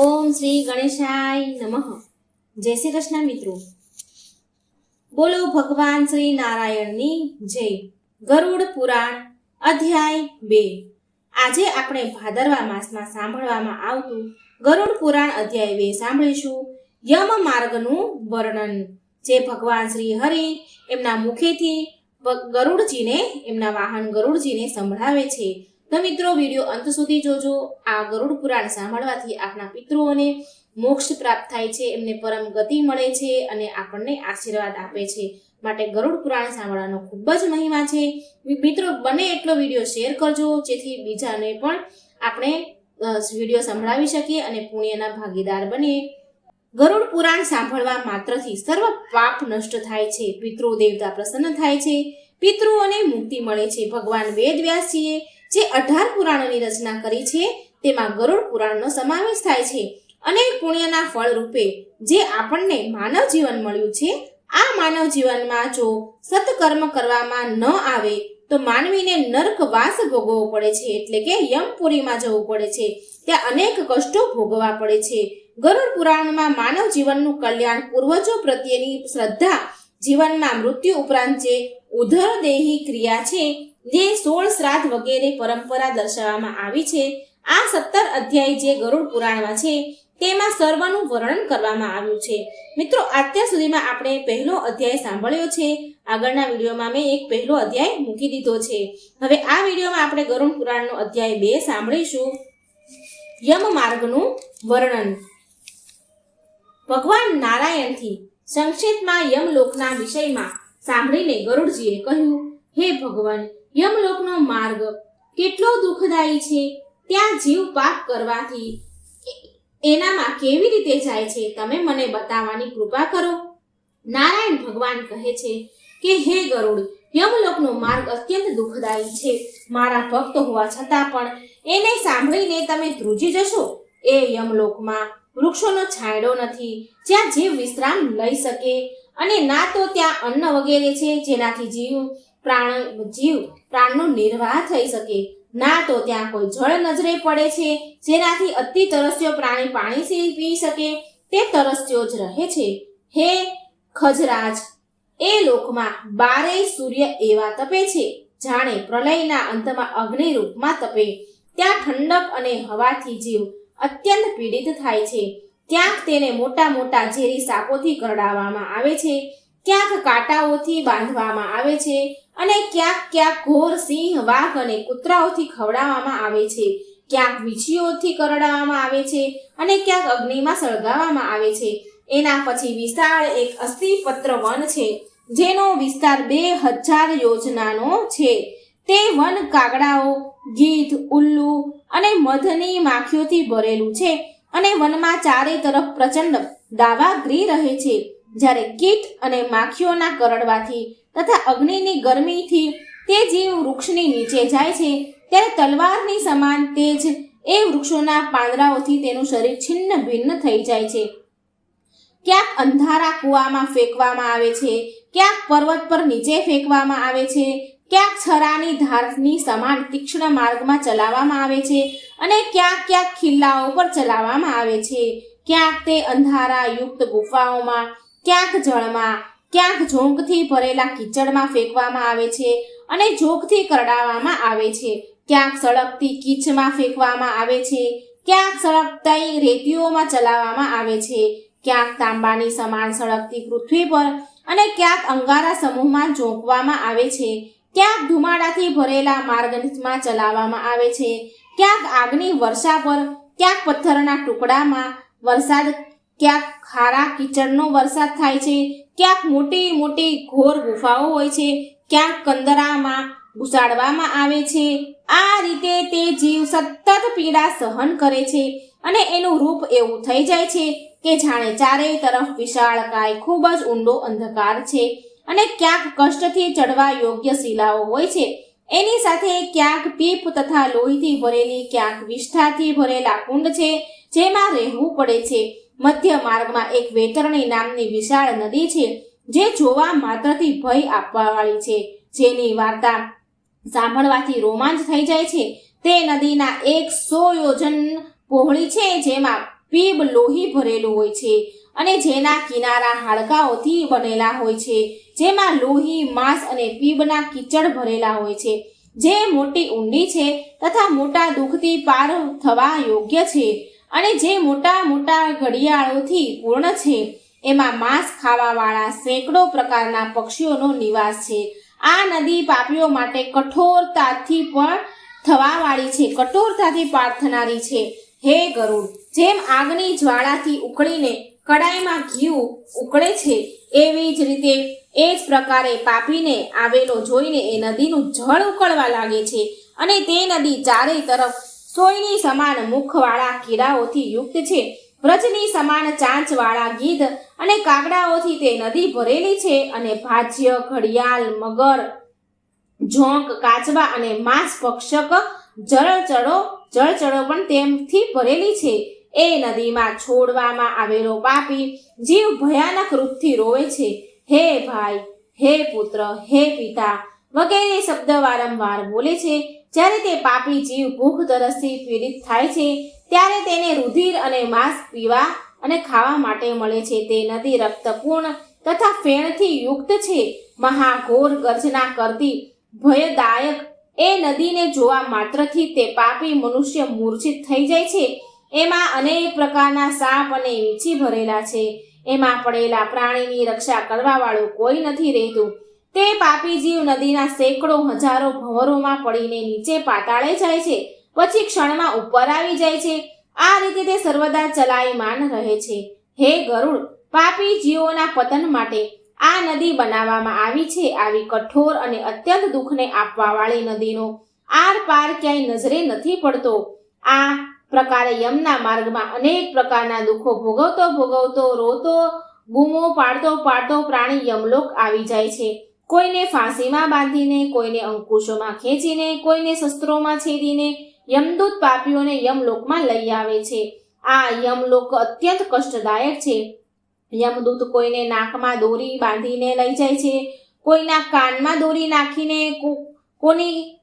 ઓમ શ્રી ગણેશાય નમઃ. જય શ્રી કૃષ્ણ મિત્રો. બોલો ભગવાન શ્રી નારાયણની જય. ગરુડ પુરાણ અધ્યાય બે. આજે આપણે ભાદરવા માસમાં સાંભળવામાં આવતું ગરુડ પુરાણ અધ્યાય બે સાંભળીશું. યમ માર્ગનું વર્ણન. જે ભગવાન શ્રી હરિ એમના મુખેથી ગરુડજીને, એમના વાહન ગરુડજીને સંભળાવે છે. તો મિત્રો, વીડિયો અંત સુધી જોજો. આ ગરુડ પુરાણ સાંભળવાથી આપણા પિતૃઓને મોક્ષ પ્રાપ્ત થાય છે, એમને પરમ ગતિ મળે છે અને આપણને આશીર્વાદ આપે છે. માટે ગરુડ પુરાણ સાંભળવાનો ખૂબ જ મહિમા છે. મિત્રો, બને એટલો વીડિયો શેર કરજો, જેથી બીજાને પણ આપણે વીડિયો સંભળાવી શકીએ અને પુણ્યના ભાગીદાર બનીએ. ગરુડ પુરાણ સાંભળવા માત્રથી સર્વ પાપ નષ્ટ થાય છે પિતૃ દેવતા પ્રસન્ન થાય છે, પિતૃઓને મુક્તિ મળે છે. ભગવાન વેદ વ્યાસજીએ જે અઢાર પુરાણોની રચના કરી છે, તેમાં ગરુડ પુરાણનો સમાવેશ થાય છે અને પુણ્યના ફળ રૂપે જે આપણને માનવ જીવન મળ્યું છે, આ માનવ જીવનમાં જો સત્કર્મ કરવામાં ન આવે, તો માનવીને નર્કવાસ ભોગવવો પડે છે, એટલે કે યમપુરીમાં જવું પડે છે. ત્યાં અનેક કષ્ટો ભોગવવા પડે છે. ગરુડ પુરાણમાં માનવ જીવનનું કલ્યાણ પૂર્વજો પ્રત્યેની શ્રદ્ધા, જીવનમાં મૃત્યુ ઉપરાંત જે ઉધરદેહી ક્રિયા છે જે સોળ શ્રાદ્ધ વગેરે પરંપરા દર્શાવવામાં આવી છે, આ સત્તર અધ્યાય જે ગરુડ પુરાણમાં છે, તેમાં સર્વનું વર્ણન કરવામાં આવ્યું છે. મિત્રો, અત્યાર સુધીમાં આપણે પહેલો અધ્યાય સાંભળ્યો છે. આગળના વિડીયોમાં મેં એક પહેલો અધ્યાય મૂકી દીધો છે. હવે આ વિડીયોમાં આપણે ગરુડ પુરાણનો અધ્યાય બે સાંભળીશું. યમ માર્ગનું વર્ણન. ભગવાન નારાયણથી સંક્ષેપમાં યમલોકના વિષયમાં સાંભળીને ગરુડજીએ કહ્યું, હે ભગવાન યમલોકનો માર્ગ કેટલો દુઃખદાયી છે, ત્યાં જીવ પાપ કરવાથી. એનામાં કેવી રીતે જાય છે, તમે મને બતાવવાની કૃપા કરો. નારાયણ ભગવાન કહે છે કે, હે ગરુડ, યમલોકનો માર્ગ અત્યંત દુઃખદાયી છે. મારા ભક્ત હોવા છતાં પણ એને સાંભળીને તમે ધ્રુજી જશો? એ યમલોકમાં વૃક્ષોનો છાંયડો નથી, જ્યાં જીવ વિશ્રામ લઈ શકે. અને ના તો ત્યાં અન્ન વગેરે છે, જેનાથી જીવ પ્રાણ, જીવ પ્રાણનો નિર્વાહ થઈ શકે. ના તો ત્યાં કોઈ જળ નજરે પડે છે, જેનાથી અતિ તરસ્યો પ્રાણી પાણી પી શકે. તે તરસ્યો જ રહે છે. હે ખજરાજ, એ લોકમાં બારેય સૂર્ય એવા તપે છે, જાણે પ્રલયના અંતમાં અગ્નિ રૂપમાં તપે. ત્યાં ઠંડક અને હવાથી જીવ અત્યંત પીડિત થાય છે. ક્યાંક તેને મોટા મોટા ઝેરી સાપોથી કરડાવવામાં આવે છે. ક્યાંક કાંટાઓથી બાંધવામાં આવે છે અને ક્યાંક ક્યાંક ઘોર સિંહ, વાઘ અને કૂતરાઓથી ખવડાવવામાં આવે છે. ક્યાંક વીછીઓથી કરડાવવામાં આવે છે અને ક્યાંક અગ્નિમાં સળગાવવામાં આવે છે. એના પછી વિશાળ એક અસ્થિપત્ર વન છે, જેનો વિસ્તાર બે હજાર યોજનાનો છે. તે વન કાગડાઓ, ગીધ, ઉલ્લુ અને મધની માખીઓથી ભરેલું છે અને વનમાં ચારે તરફ પ્રચંડ દાવાગ્રી રહે છે. જ્યારે કીટ અને માખીઓના કરડવાથી તથા અગ્નિની ગરમીથી તે જીવ વૃક્ષની નીચે જાય છે, ત્યારે તલવારની સમાન તેજ એ વૃક્ષોના પાંદડાઓથી તેનું શરીર છિન્ન ભિન્ન થઈ જાય છે. ક્યાંક અંધારા કૂવામાં ફેંકવામાં આવે છે, ક્યાંક પર્વત પર નીચે ફેંકવામાં આવે છે, ક્યાંક છરાની ધારની સમાન તીક્ષ્ણ માર્ગમાં ચલાવવામાં આવે છે અને ક્યાંક ક્યાંક ખિલ્લાઓ પર ચલાવવામાં આવે છે. ક્યાંક તે અંધારા યુક્ત ગુફાઓમાં ક્યાંક જળમાં, ક્યાંક ઝોંકથી ભરેલા કીચડમાં ફેંકવામાં આવે છે અને જોગથી કરડાવવામાં આવે છે. ક્યાંક સળગતી કીચમાં ફેંકવામાં આવે છે, ક્યાંક સળગતાઈ રેતીઓમાં ચલાવવામાં આવે છે, ક્યાંક તાંબાની સમાન સળગતી પૃથ્વી પર અને ક્યાંક અંગારા સમૂહમાં ઝોંકવામાં આવે છે, ક્યાંક ધુમાડાથી ભરેલા માર્ગમાં ચલાવવામાં આવે છે, ક્યાંક આગની વર્ષા પર, ક્યાંક પથ્થરના ટુકડામાં વરસાદ ક્યાંક ખારા કીચડનો વરસાદ થાય છે, ક્યાંક મોટી મોટી ઘોર ગુફાઓ હોય છે, ક્યાંક કંદરામાં ઘુસાડવામાં આવે છે. આ રીતે તે જીવ સતત પીડા સહન કરે છે અને એનું રૂપ એવું થઈ જાય છે કે જાણે ચારેય તરફ વિશાળકાય ખૂબ જ ઊંડો અંધકાર છે અને ક્યાંક કષ્ટથી ચડવા યોગ્ય શિલાઓ હોય છે. એની સાથે ક્યાંક પીપ તથા લોહીથી ભરેલી ક્યાંક વિષ્ઠાથી ભરેલા કુંડ છે, જેમાં રહેવું પડે છે. મધ્ય માર્ગમાં એક વેતરણી નામની વિશાળ નદી છે, જે જોવા માત્રથી ભય આપવાવાળી છે. જેની વાર્તા સાંભળવાથી રોમાંચ થઈ જાય છે. તે નદીના એક સો યોજન પહોળી છે, જેમાં પીબ લોહી ભરેલું હોય છે અને જેના કિનારા હાડકાઓથી બનેલા હોય છે. જેમાં લોહી, માંસ અને પીબના કીચડ ભરેલા હોય છે. જે મોટી ઊંડી છે તથા મોટા દુઃખથી પાર થવા યોગ્ય છે. અને જે મોટા મોટા ઘડિયાળોથી પૂર્ણ છે, એમાં માંસ ખાવાવાળા સેંકડો પ્રકારના પક્ષીઓનો નિવાસ છે. આ નદી પાપીઓ માટે કઠોરતાથી પણ થવાવાળી છે, કઠોરતાથી પાર થનારી છે. હે ગરુડ, જેમ આગની જ્વાળાથી ઉકળીને કડાઈમાં ઘી ઉકળે છે, એવી જ રીતે એ જ પ્રકારે પાપીને આવેલો જોઈને એ નદીનું જળ ઉકળવા લાગે છે. અને તે નદી ચારે તરફ સોયની સમાન મુખવાળા કીડાઓથી યુક્ત છે. વ્રજની સમાન ચાંચવાળા ગીધ અને કાગડાઓથી તે નદી ભરેલી છે અને ભાજ્ય, ઘડિયાળ, મગર, ઝોંક, કાચબા અને માંસ પક્ષક જળચડો જળચડો પણ તેમથી ભરેલી છે. એ નદીમાં છોડવામાં આવેલો પાપી જીવ ભયાનક રૂપથી રોવે છે. હે ભાઈ, હે પુત્ર, હે પિતા વગેરે શબ્દ વારંવાર બોલે છે. જ્યારે તે પાપી જીવ ભૂખ તરસથી પીડિત થાય છે, ત્યારે તેને રુધિર અને માંસ પીવા અને ખાવા માટે મળે છે. તે નદી રક્તપૂર્ણ તથા ફેણથી યુક્ત છે. મહાઘોર ગર્જના કરતી ભયદાયક એ નદીને જોવા માત્રથી તે પાપી મનુષ્ય મૂર્છિત થઈ જાય છે. એમાં અનેક પ્રકારના સાપ અને વીંછી ભરેલા છે. એમાં પડેલા પ્રાણીની રક્ષા કરવાવાળું કોઈ નથી રહેતું. તે પાપી જીવ નદીના સેંકડો હજારો ભંવરોમાં પડીને નીચે પાતાળે જાય છે, પછી ક્ષણમાં ઉપર આવી જાય છે. આ રીતે તે સર્વદા ચલાયમાન રહે છે. હે ગરુડ પાપી જીવોના પતન માટે આ નદી બનાવવામાં આવી છે, આવી કઠોર અને અત્યંત દુઃખને આપવાવાળી નદીનો આર પાર ક્યાંય નજરે નથી પડતો. આ પ્રકારે યમના માર્ગમાં અનેક પ્રકારના દુઃખો ભોગવતો ભોગવતો રોતો બૂમો પાડતો પાડતો પ્રાણી યમલોક આવી જાય છે. કોઈને ફાંસીમાં બાંધીને, કોઈને અંકુશોમાં ખેંચીને, કોઈને શસ્ત્રોમાં છેદીને યમદૂત પાપીઓને યમલોકમાં લઈ આવે છે. આ યમલોક અત્યંત કષ્ટદાયક છે. યમદૂત કોઈને નાકમાં દોરી બાંધીને લઈ જાય છે. કોઈના કાનમાં દોરી નાખીને કોની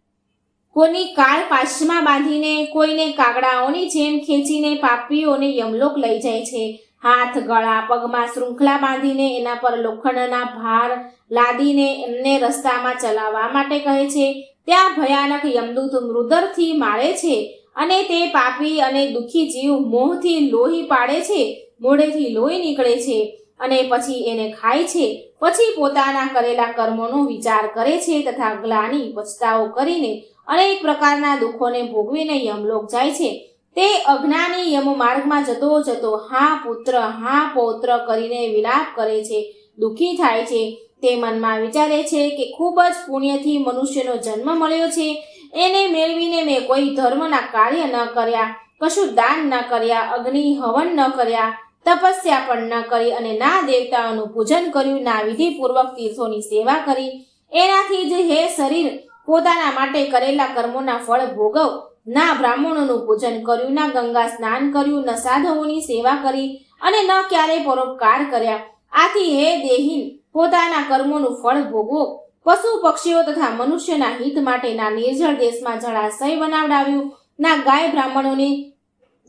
કોની કાળ પાશમાં બાંધીને, કોઈને કાગડાઓની જેમ ખેંચીને પાપીઓને યમલોક લઈ જાય છે. હાથ, ગળા, પગમાં શૃંખલા બાંધીને એના પર લોખંડના ભાર લાદીને એમને રસ્તામાં ચલાવવા માટે કહે છે. ત્યાં ભયાનક યમદૂત મૃદરથી મારે છે અને તે પાપી અને દુઃખી જીવ મોહથી લોહી પાડે છે, મોઢેથી લોહી નીકળે છે અને પછી એને ખાય છે. પછી પોતાના કરેલા કર્મોનો વિચાર કરે છે તથા ગ્લાની પછતાવો કરીને અનેક પ્રકારના દુઃખોને ભોગવીને યમલોક જાય છે. તે અજ્ઞાની યમ માર્ગમાં જતો જતો, હા, પુત્ર, હા, પૌત્ર કરીને વિલાપ કરે છે. દુઃખી થાય છે. તે મનમાં વિચારે છે કે ખૂબ જ પુણ્યથી મનુષ્યનો જન્મ મળ્યો છે. એને મેળવીને મેં કોઈ ધર્મના કાર્ય ન કર્યા, કશું દાન ન કર્યા, અગ્નિ હવન ન કર્યા, તપસ્યા પણ ન કરી અને ના દેવતાઓનું પૂજન કર્યું, ના વિધિપૂર્વક તીર્થોની સેવા કરી. એનાથી જ હે શરીર, પોતાના માટે કરેલા કર્મોના ફળ ભોગવ. ના બ્રાહ્મણોનું પૂજન કર્યું, ના ગંગા સ્નાન કર્યું, ન સાધુઓની સેવા કરી અને ન ક્યારેય પરોપકાર કર્યા. આથી હે દેહીન, પોતાના કર્મોનું ફળ ભોગવો. પશુ પક્ષીઓ તથા મનુષ્યના હિત માટે ના નિર્જળ દેશમાં જળાશય બનાવડાવ્યું. ના ગાય બ્રાહ્મણોને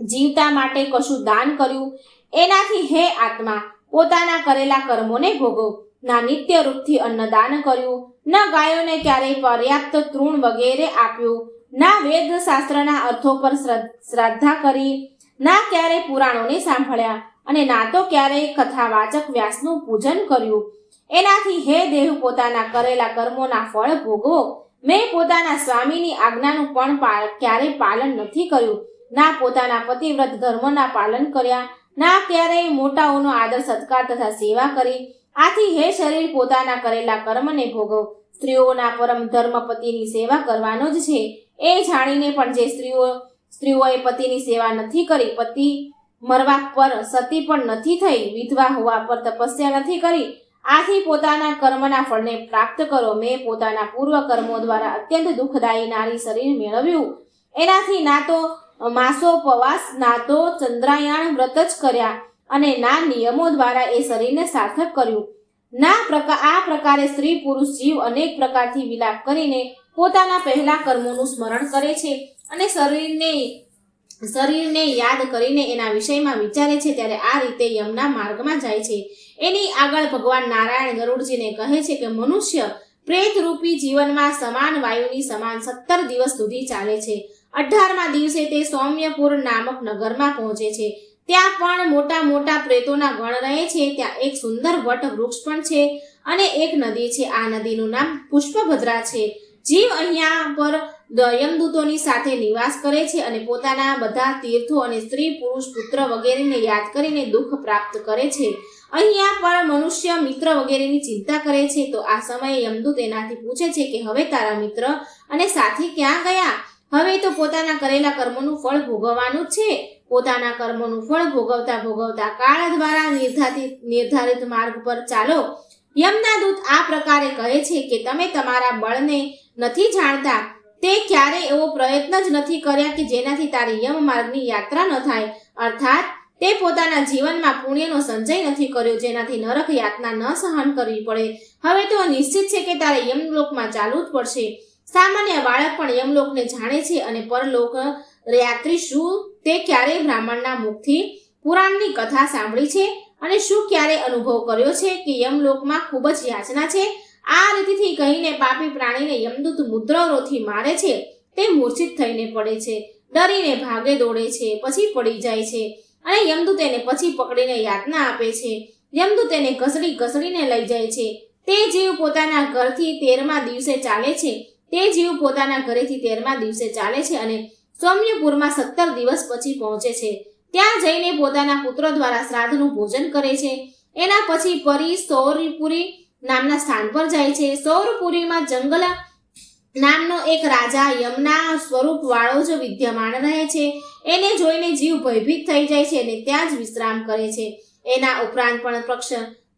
જીવતા માટે કશું દાન કર્યું. એનાથી હે આત્મા, પોતાના કરેલા કર્મોને ભોગવ ના નિત્ય રૂપથી અન્નદાન કર્યું. ન ગાયોને ક્યારેય પર્યાપ્ત તૃણ વગેરે આપ્યું. ના વેદ શાસ્ત્રના અર્થો પર શ્રદ્ધા કરી, ના ક્યારેય પુરાણોને સાંભળ્યા અને ના તો ક્યારેય કથાવાચક વ્યાસનું પૂજન કર્યું. એનાથી હે દેહ પોતાના કરેલા કર્મોના ફળ ભોગવો. મેં પોતાના સ્વામીની આજ્ઞાનું પણ ક્યારેય પાલન નથી કર્યું. ના પોતાના પતિવ્રત ધર્મના પાલન કર્યા. ના ક્યારેય મોટાઓનો આદર, સત્કાર તથા સેવા કરી. આથી હે શરીર પોતાના કરેલા કર્મને ભોગવ. સ્ત્રીઓના પરમ ધર્મ પતિની સેવા કરવાનો જ છે. એ જાણીને પણ જે સ્ત્રીઓ, સ્ત્રીઓએ પતિની સેવા નથી કરી, પતિ મરવા પર સતી પણ નથી થઈ, વિધવા હોવા પર તપસ્યા નથી કરી, આથી પોતાના કર્મના ફળને પ્રાપ્ત કરો. મેં પોતાના પૂર્વ કર્મો દ્વારા અત્યંત દુઃખદાયી નારી શરીર મેળવ્યું. એનાથી ના તો માસોપવાસ ના તો ચંદ્રાયણ વ્રત જ કર્યા અને ના નિયમો દ્વારા એ શરીરને સાર્થક કર્યું. ના પ્રકાર આ પ્રકારે સ્ત્રી પુરુષ જીવ અનેક પ્રકારથી વિલાપ કરીને પોતાના પહેલા કર્મોનું સ્મરણ કરે છે અને શરીરને શરીરને યાદ કરીને એના વિષયમાં વિચારે છે ત્યારે આ રીતે યમના માર્ગમાં જાય છે. એની આગળ ભગવાન નારાયણ ગરુડજીને કહે છે કે મનુષ્ય પ્રેતરૂપી જીવનમાં સમાન વાયુની સમાન સત્તર દિવસ સુધી ચાલે છે. અઢારમા દિવસે તે સૌમ્યપુર નામક નગરમાં પહોંચે છે. ત્યાં પણ મોટા મોટા પ્રેતોના ગણ રહે છે. ત્યાં એક સુંદર વટ વૃક્ષ પણ છે અને એક નદી છે. આ નદીનું નામ પુષ્પભદ્રા છે. જીવ અહીંયા પર યમદૂતોની સાથે નિવાસ કરે છે અને પોતાના બધા તીર્થો અને સ્ત્રી, પુરુષ, પુત્ર વગેરેને યાદ કરીને દુઃખ પ્રાપ્ત કરે છે. અહીંયા પણ મનુષ્ય મિત્ર વગેરેની ચિંતા કરે છે. તો આ સમયે યમદૂત એનાથી પૂછે છે કે, હવે તારા મિત્ર અને સાથી ક્યાં ગયા? હવે તો પોતાના કરેલા કર્મોનું ફળ ભોગવવાનું છે. પોતાના કર્મોનું ફળ ભોગવતા ભોગવતા કાળ દ્વારા નિર્ધારિત નિર્ધારિત માર્ગ પર ચાલો. યમના દૂત આ પ્રકારે કહે છે કે, તમે તમારા બળને નથી જાણતા. તે ક્યારે એવો પ્રયત્ન જ નથી કર્યા કે જેનાથી તારી યમ માર્ગની યાત્રા ન થાય. અર્થાત, તે પોતાના જીવનમાં પુણ્યનો સંચય નથી કર્યો જેનાથી નરક યાતના ન સહન કરવી પડે. હવે તો નિશ્ચિત છે કે તારે યમલોકમાં ચાલવું જ પડશે. સામાન્ય બાળક પણ યમલોકને જાણે છે અને પરલોક યાત્રી શું? તે ક્યારેય બ્રાહ્મણના મુખથી પુરાણની કથા સાંભળી છે? અને શું ક્યારે અનુભવ કર્યો છે કે યમલોકમાં ખૂબ જ યાચના છે? આ રીતિથી કહીને પાપી પ્રાણીને યમદૂત મુદ્રાઓથી મારે છે તે મૂર્છિત થઈને પડે છે. ડરીને ભાગે દોડે છે, પછી પડી જાય છે અને યમદૂત એને પછી પકડીને યાતના આપે છે. યમદૂત એને ઘસડી ઘસડીને લઈ જાય છે. તે જીવ પોતાના ઘરથી તેરમા દિવસે ચાલે છે. તે જીવ પોતાના ઘરેથી તેરમા દિવસે ચાલે છે અને સૌમ્યપુરમાં સત્તર દિવસ પછી પહોંચે છે. ત્યાં જઈને પોતાના પુત્ર દ્વારા શ્રાદ્ધનું ભોજન કરે છે. એના પછી પરી સૌરપુરી નામના સ્થાન પર જાય છે. સૌરપુરીમાં જંગલ નામનો એક રાજા યમના સ્વરૂપ વાળો જ વિદ્યમાન રહે છે. એને જોઈને જીવ ભયભીત થઈ જાય છે અને ત્યાં જ વિશ્રામ કરે છે. એના ઉપરાંત પણ પક્ષ,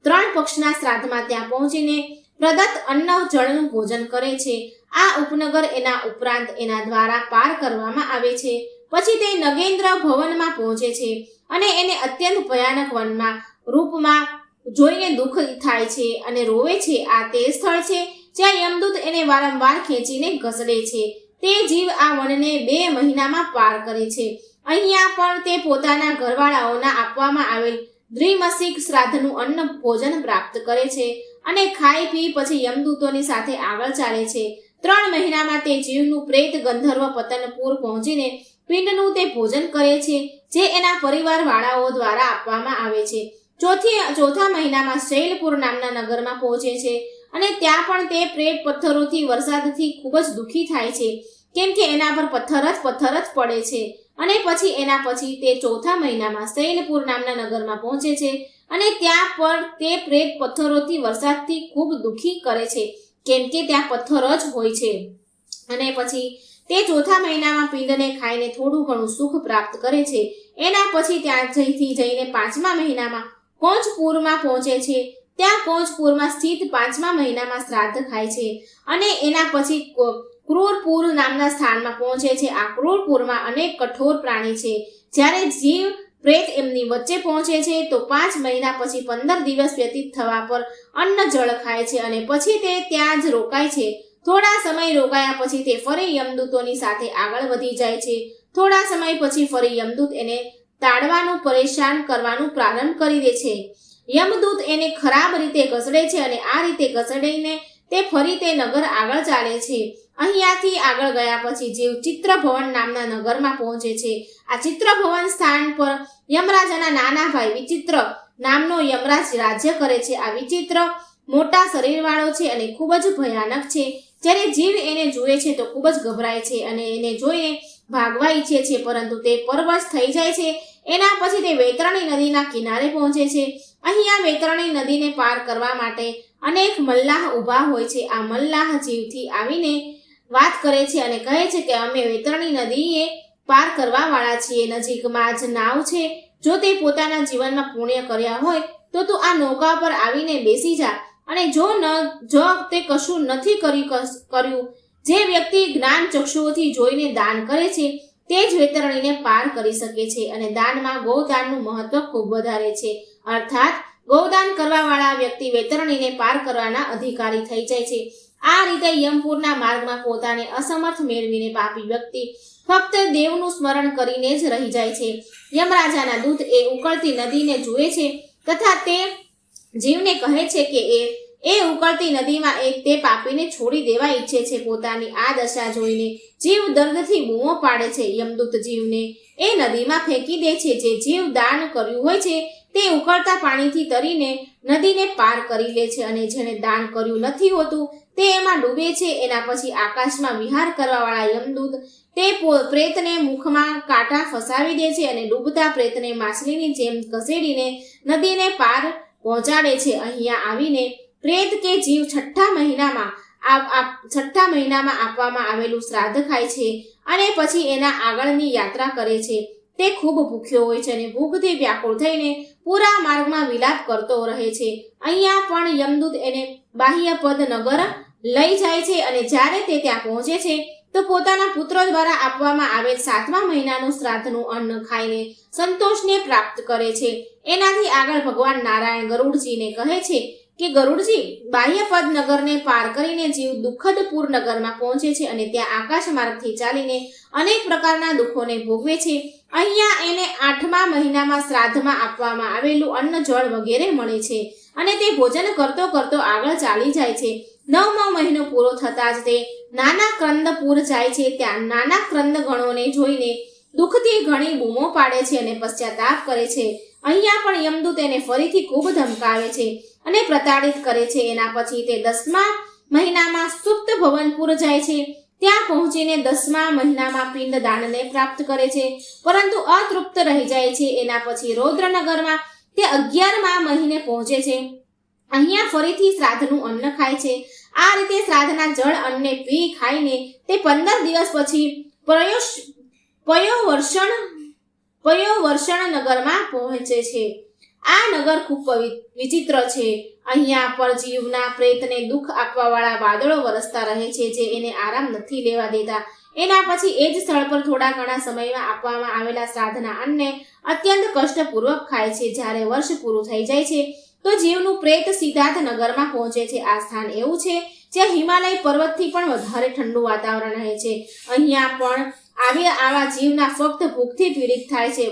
ત્રણ પક્ષના શ્રાદ્ધમાં ત્યાં પહોંચીને પ્રદત્ત અન્ન જળનું ભોજન કરે છે. આ ઉપનગર એના ઉપરાંત એના દ્વારા પાર કરવામાં આવે છે. પછી તે નગેન્દ્ર ભવનમાં પહોંચે છે અને એને અત્યંત ભયાનક વનમાં, રૂપમાં જોઈને દુઃખ થાય છે અને રોવે છે. આ તે સ્થળ છે જ્યાં યમદૂત એને વારંવાર ખેંચીને ઘસડે છે. તે જીવ આ વનને બે મહિનામાં પાર કરે છે. અહીંયા પણ તે પોતાના ઘરવાળાઓના આપવામાં આવેલ દ્વિમસિક શ્રાદ્ધનું અન્ન ભોજન પ્રાપ્ત કરે છે અને ખાઈ પી પછી યમદૂતોની સાથે આગળ ચાલે છે. ત્રણ મહિનામાં તે જીવનું પ્રેત ગંધર્વ પતનપુર પહોંચીને પિંડનું તે ભોજન કરે છે, જે એના પરિવારવાળાઓ દ્વારા આપવામાં આવે છે. ચોથી, ચોથા મહિનામાં શૈલપુર નામના નગરમાં પહોંચે છે અને ત્યાં પણ તે પ્રેત પથ્થરોથી, વરસાદથી ખૂબ જ દુઃખી થાય છે. કેમ કે એના પર પથ્થર જ પથ્થર જ પડે છે. અને પછી, એના પછી તે ચોથા મહિનામાં શૈલપુર નામના નગરમાં પહોંચે છે અને ત્યાં પર તે પ્રેત પથ્થરોથી, વરસાદથી ખૂબ દુઃખી કરે છે. કેમ કે ત્યાં પથ્થર જ હોય છે. અને પછી, તે ચોથા મહિનામાં પિંડને ખાઈને થોડું ઘણું સુખ પ્રાપ્ત કરે છે. એના પછી ત્યાં જઈથી જઈને પાંચમા મહિનામાં કોંચપુરમાં પહોંચે છે. ત્યાં કોંચપુરમાં સ્થિત પાંચમા મહિનામાં શ્રાદ્ધ ખાય છે અને એના પછી ક્રૂરપુર નામના સ્થાનમાં પહોંચે છે. આ ક્રૂરપુરમાં અનેક કઠોર પ્રાણી છે. જ્યારે જીવ પ્રેત એમની વચ્ચે પહોંચે છે, તો પાંચ મહિના પછી પંદર દિવસ વ્યતીત થવા પર અન્ન જળ ખાય છે અને પછી તે ત્યાં જ રોકાય છે. થોડા સમય રોકાયા પછી તે ફરી યમદૂતોની સાથે આગળ વધી જાય છે. થોડા સમય પછી ફરી યમદૂત એને તાડવાનું પરેશાન કરવાનું પ્રારંભ કરી દે છે. યમદૂત એને ખરાબ રીતે ઘસડે છે અને આ રીતે ઘસડીને તે ફરી તે નગર આગળ ચાલે છે. અહીંયાથી આગળ ગયા પછી જીવ ચિત્રભવન નામના નગરમાં પહોંચે છે. આ ચિત્રભવન સ્થાન પર યમરાજાના નાના ભાઈ વિચિત્ર નામનો યમરાજ રાજ્ય કરે છે. આ વિચિત્ર મોટા શરીરવાળો છે અને ખૂબ જ ભયાનક છે. જ્યારે જીવ એને જુએ છે તો ખૂબ જ ગભરાય છે અને એને જોઈને ભાગવા ઈચ્છે છે, પરંતુ તે પરવશ થઈ જાય છે. એના પછી તે વૈતરણી નદીના કિનારે પહોંચે છે. અહીંયા વૈતરણી નદીને પાર કરવા માટે અનેક મલ્લાહ ઊભા હોય છે. આ મલ્લાહ જીવથી આવીને વાત કરે છે અને કહે છે કે અમે વૈતરણી નદીએ પાર કરવા વાળા છીએ. નજીકમાં જ નાવ છે. જો તે પોતાના જીવનમાં પુણ્ય કર્યા હોય, તો તું આ નૌકા પર આવીને બેસી જા. અને જો ન, જો તે કશું નથી કર્યું કર્યું જે વ્યક્તિ જ્ઞાન ચક્ષુઓથી જોઈને દાન કરે છે, તે જ વેતરણીને પાર કરી શકે છે અને દાનમાં ગૌદાનનું મહત્વ ખૂબ વધારે છે. અર્થાત, ગૌદાન કરવાવાળા વ્યક્તિ વેતરણીને પાર કરવાના અધિકારી થઈ જાય છે. આ રીતે યમપુરના માર્ગમાં પોતાને અસમર્થ મેળવીને પાપી વ્યક્તિ ફક્ત દેવનું સ્મરણ કરીને જ રહી જાય છે. યમરાજાના દૂત એ ઉકળતી નદીને જુએ છે તથા તે જીવને કહે છે કે એ એ ઉકળતી નદીમાં એક તે પાપીને છોડી દેવા ઈચ્છે છે. પોતાની આ દશા જોઈને જીવ દર્દથી બૂમો પાડે છે યમદૂત જીવને. એ નદીમાં ફેંકી દે છે. જે જીવ દાન કર્યું હોય છે તે ઉકળતા પાણીથી તરીને નદીને પાર કરી લે છે અને જેણે દાન કર્યું નથી હોતું તે એમાં ડૂબે છે. એના પછી આકાશમાં વિહાર કરવાવાળા યમદૂત તે પ્રેતને મુખમાં કાંટા ફસાવી દે છે અને ડૂબતા પ્રેતને માછલીની જેમ ઘસેડીને નદીને પાર પહોંચાડે છે. અહીંયા આવીને પ્રેત કે જીવ છઠ્ઠા મહિનામાં છઠ્ઠા મહિનામાં આપવામાં આવેલું શ્રાદ્ધ ખાય છે અને પછી એના આગળની યાત્રા કરે છે. તે ખૂબ ભૂખ્યો હોય છે અને ભૂખથી વ્યાકુળ થઈને પૂરા માર્ગમાં વિલાપ કરતો રહે છે. અહીંયા પણ યમદૂત એને બાહ્યપદ નગર લઈ જાય છે અને જ્યારે તે ત્યાં પહોંચે છે, તો પોતાના પુત્ર દ્વારા આપવામાં આવેલ સાતમા મહિનાનું શ્રાદ્ધનું અન્ન ખાઈને સંતોષને પ્રાપ્ત કરે છે. એનાથી આગળ ભગવાન નારાયણ ગરુડજીને કહે છે કે ગરુડજી બાહ્યપદ નગરને પાર કરીને જીવ દુઃખદપુર નગરમાં પહોંચે છે અને ત્યાં આકાશ માર્ગથી ચાલીને અનેક પ્રકારના દુઃખોને ભોગવે છે. અહીંયા એને આઠમા મહિનામાં શ્રાદ્ધમાં આપવામાં આવેલું અન્ન જળ વગેરે મળે છે અને તે ભોજન કરતો કરતો આગળ ચાલી જાય છે. નવમો મહિનો પૂરો થતાં જ તે નાના ક્રંદપુર જાય છે. ત્યાં નાના ક્રંદ ગણોને જોઈને દુઃખથી ઘણી બૂમો પાડે છે અને પશ્ચાતાપ કરે છે. અહીંયા પણ યમદૂત એને ફરીથી ખૂબ ધમકાવે છે. અને પ્રતાડિત કરે છે. એના પછી તે દસમા મહિનામાં સુપ્ત ભવનપુર જાય છે. ત્યાં પહોંચીને દસમા મહિનામાં પિંડ દાનને પ્રાપ્ત કરે છે. પરંતુ અતૃપ્ત રહી જાય છે. એના પછી રૌદ્રનગરમાં તે અગિયારમા મહિને પહોંચે છે. અહીંયા ફરીથી શ્રાદ્ધનું અન્ન ખાય છે. આ રીતે શ્રાદ્ધના જળ અન્ને પી ખાઈને તે પંદર દિવસ પછી પ્રયોશ, પયોવર્ષણ પયોવર્ષણ નગરમાં પહોંચે છે. આ નગર ખૂબ વિચિત્ર છે. અહીંયા પર જીવના પ્રેતને દુઃખ આપવાવાળા વાદળો વરસતા રહે છે જે એને આરામ નથી લેવા દેતા. એના પછી એ જ સ્થળ પર થોડા ઘણા સમયમાં આપવામાં આવેલા શ્રાદ્ધના અન્ને અત્યંત કષ્ટપૂર્વક ખાય છે. જ્યારે વર્ષ પૂરું થઈ જાય છે, તો જીવનું પ્રેત સિદ્ધાર્થ નગરમાં પહોંચે છે. આ સ્થાન એવું છે, જ્યાં હિમાલય પર્વતથી પણ વધારે ઠંડુ વાતાવરણ રહે છે. અહીંયા પણ આવી આવા જીવના ફક્ત ભૂખથી પીડિત થાય છે.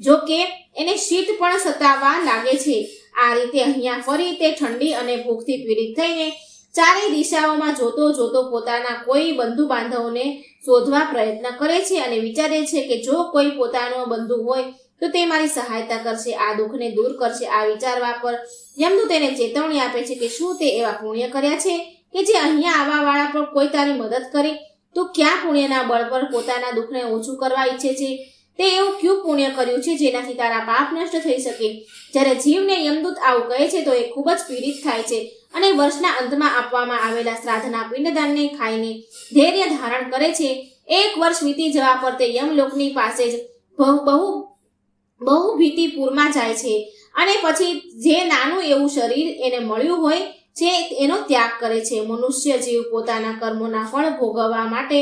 જો કે, એને શીત પણ સતાવવા લાગે છે. આ રીતે અહીંયા ફરી તે ઠંડી અને ભૂખથી પીડિત થઈને ચારેય દિશાઓમાં જોતો જોતો પોતાના કોઈ બંધુ બાંધવોને શોધવા પ્રયત્ન કરે છે અને વિચારે છે કે જો કોઈ પોતાનો બંધુ હોય, તો તે મારી સહાયતા કરશે, આ દુઃખને દૂર કરશે. આ વિચારવા પર યમદૂત તેને ચેતવણી આપે છે કે શું તે એવા પુણ્ય કર્યા છે કે જે અહીંયા આવવા વાળા પર કોઈ તારી મદદ કરે? તો ક્યાં પુણ્યના બળ પર પોતાના દુઃખને ઓછું કરવા ઈચ્છે છે? તે એવું ક્યુ પુણ્ય કર્યું છે જેનાથી તારા પાપ નષ્ટ થઈ શકે? જ્યારે જીવને યમદૂત આવું કહે છે તો એ ખૂબ જ પીડિત થાય છે અને વર્ષના અંતમાં આપવામાં આવેલા શ્રાદ્ધના પિંડદાનને ખાઈને ધૈર્ય ધારણ કરે છે. એક વર્ષ વીતી જવા પર તે યમલોકની પાસે જ બહુ બહુ બહુ ભીતિપુરમાં જાય છે અને પછી જે નાનું એવું શરીર એને મળ્યું હોય છે એનો ત્યાગ કરે છે. મનુષ્ય જીવ પોતાના કર્મોના ફળ ભોગવવા માટે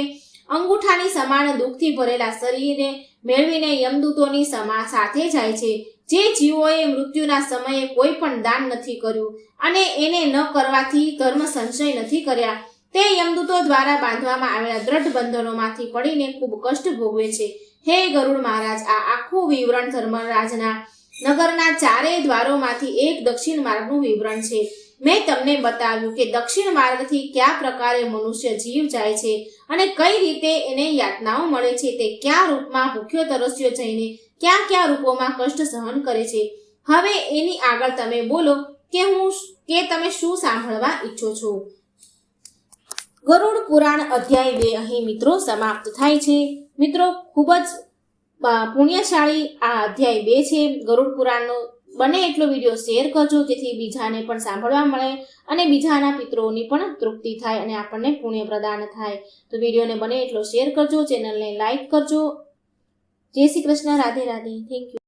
અંગૂઠાની સમાન દુઃખથી ભરેલા શરીરને મેળવીને યમદૂતોની સમા સાથે જાય છે. જે જીવોએ મૃત્યુના સમયે કોઈ પણ દાન નથી કર્યું અને એને ન કરવાથી ધર્મ સંશય નથી કર્યા, તે યમદૂતો દ્વારા બાંધવામાં આવેલા દ્રઢ બંધનોમાંથી પડીને ખૂબ કષ્ટ ભોગવે છે. હે ગરુડ મહારાજ, આ આખું વિવરણ ધર્મરાજના નગરના ચારેય દ્વારોમાંથી એક દક્ષિણ માર્ગનું વિવરણ છે. મેં તમને બતાવ્યું કે દક્ષિણ માર્ગથી કયા પ્રકારે મનુષ્ય જીવ જાય છે અને કઈ રીતે એને યાતનાઓ મળે છે તે કયા રૂપમાં ભૂખ્યો તરસ્યો જઈને ક્યાં કયા રૂપોમાં કષ્ટ સહન કરે છે. હવે એની આગળ તમે બોલો કે હું કે તમે શું સાંભળવા ઈચ્છો છો? ગરુડ પુરાણ અધ્યાય બે અહીં મિત્રો સમાપ્ત થાય છે. મિત્રો, ખૂબ જ પુણ્યશાળી આ અધ્યાય બે છે ગરુડ પુરાણનો. બને એટલો વીડિયો શેર કરજો, જેથી બીજાને પણ સાંભળવા મળે અને બીજાના પિત્રોની પણ તૃપ્તિ થાય અને આપણને પુણ્ય પ્રદાન થાય. તો વિડીયોને બને એટલો શેર કરજો, ચેનલને લાઈક કરજો. જય શ્રી કૃષ્ણ, રાધે રાધે. Thank you